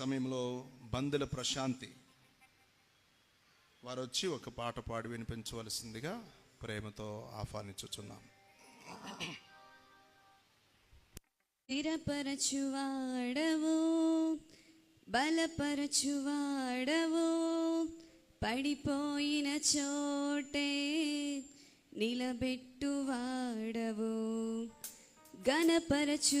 సమయంలో బందుల ప్రశాంతి. వారు వచ్చి ఒక పాట పాడి వినిపించవలసిందిగా ప్రేమతో ఆహ్వానించుచున్నాం. స్థిరపరచువాడవు బలపరచువాడవు పడిపోయిన చోటే నిలబెట్టువాడవు గణపరచువాడవు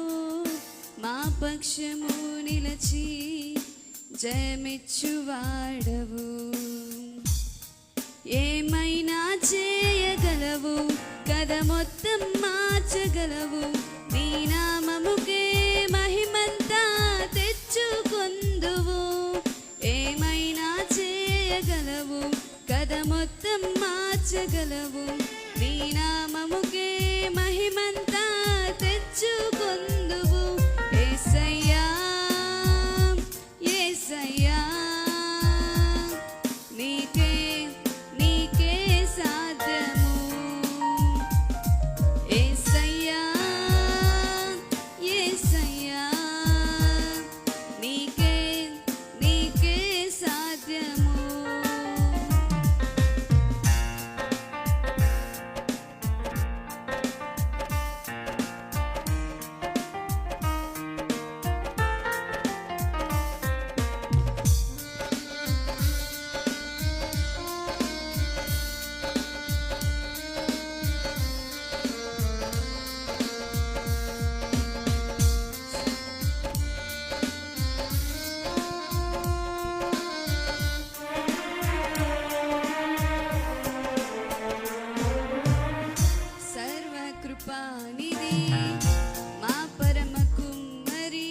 పక్షము నిలచి జయమిచ్చువాడవు. ఏమైనా చేయగలవు? కథ మొత్తం మార్చగలవు. నీ నామముకే మహిమంతా తెచ్చుకొందువు. ఏమైనా చేయగలవు? కథ మొత్తం మార్చగలవు. నీ నామముకే మహిమంతా తెచ్చుకొందువు. మా పరమ కుమ్మరి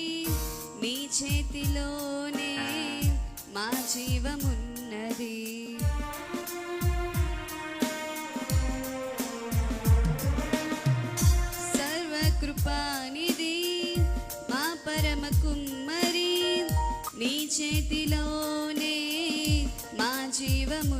నీ చేతిలోనే మా జీవమున్నది. సర్వకృపానిది మా పరమ కుమ్మరి నీ చేతిలోనే మా జీవము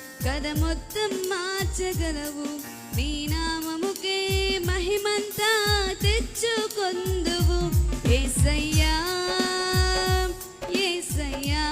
కథ మొత్తం మార్చగలవు. నీ నామముకే మహిమంతా తెచ్చుకొందువు. ఏసయ్యా ఏసయ్యా.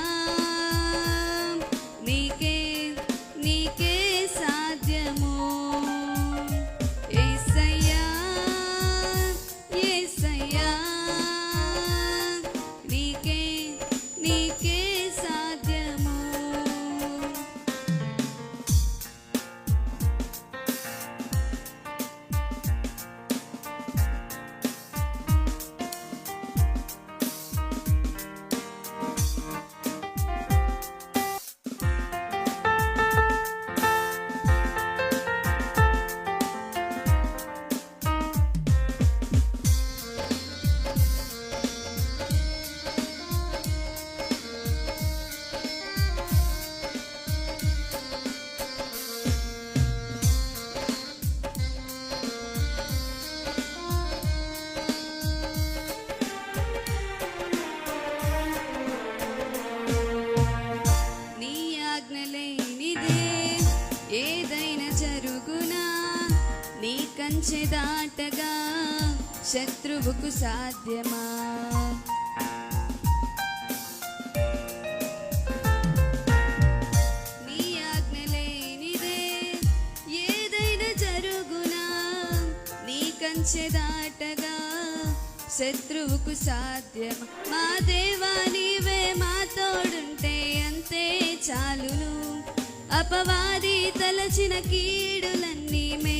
దాటగా శత్రువుకు సాధ్యమా? నీ ఆజ్ఞ లేనిదే ఏదైనా జరుగు కంచె దాటగా శత్రువుకు సాధ్యం మా దేవా నీవే మా తోడుంటే అంతే చాలును. అపవాది తలచిన కీడులన్నీ మే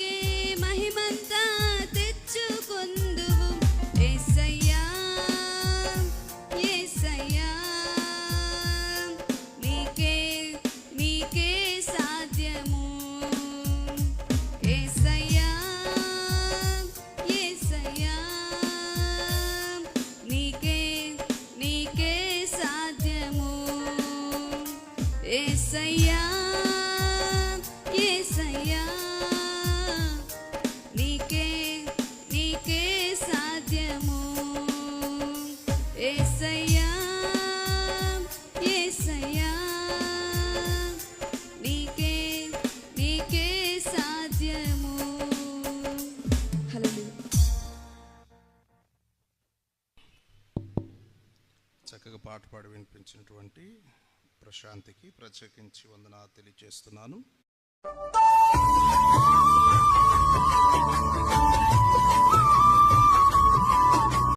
నీ చక్కగా పాట పాడి వినిపించినటువంటి ప్రశాంతికి ప్రత్యేకించి వందన తెలియజేస్తున్నాను.